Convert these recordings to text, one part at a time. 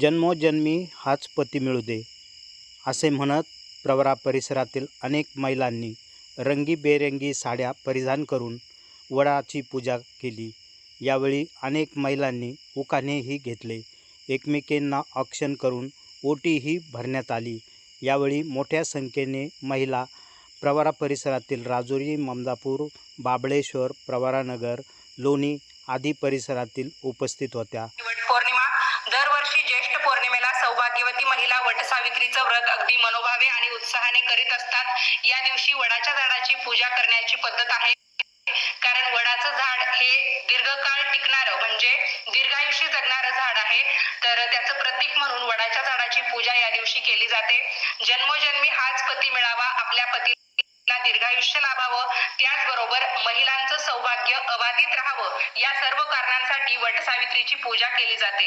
जन्मोजन्मी हाच पती मिळू दे असे म्हणत प्रवरा परिसरातील अनेक महिलांनी रंगीबेरंगी साड्या परिधान करून वडाची पूजा केली. यावेळी अनेक महिलांनी उकानेही घेतले. एकमेकींना ऑक्शन करून ओटीही भरण्यात आली. यावेळी मोठ्या संख्येने महिला प्रवरा परिसरातील राजुरी ममदापूर बाबळेश्वर प्रवारानगर लोणी आदी परिसरातील उपस्थित होत्या. महिला सौभाग्यवती महिला वट सावित्रीचं व्रत अगदी मनोभावे आणि उत्साहाने करीत असतात. या दिवशी वडाच्या झाडाची पूजा करण्याची पद्धत आहे. कारण वडाचं झाड हे दीर्घकाळ टिकणारं म्हणजे दीर्घायुषी जगणारं झाड आहे. तर त्याचं प्रतीक म्हणून वडाच्या झाडाची पूजा या दिवशी केली जाते. जन्मोजन्मी हाच पती मिळावा आपल्या पती दीर्घायुष्य लाभावं त्याचबरोबर महिलांचं सौभाग्य अबाधित राहावं या सर्व कारणांसाठी वटसावित्रीची पूजा केली जाते.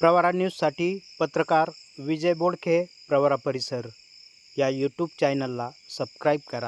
प्रवारा न्यूजसाठी पत्रकार विजय बोडखे प्रवारा परिसर. या यूट्यूब चॅनलला सबस्क्राईब करा.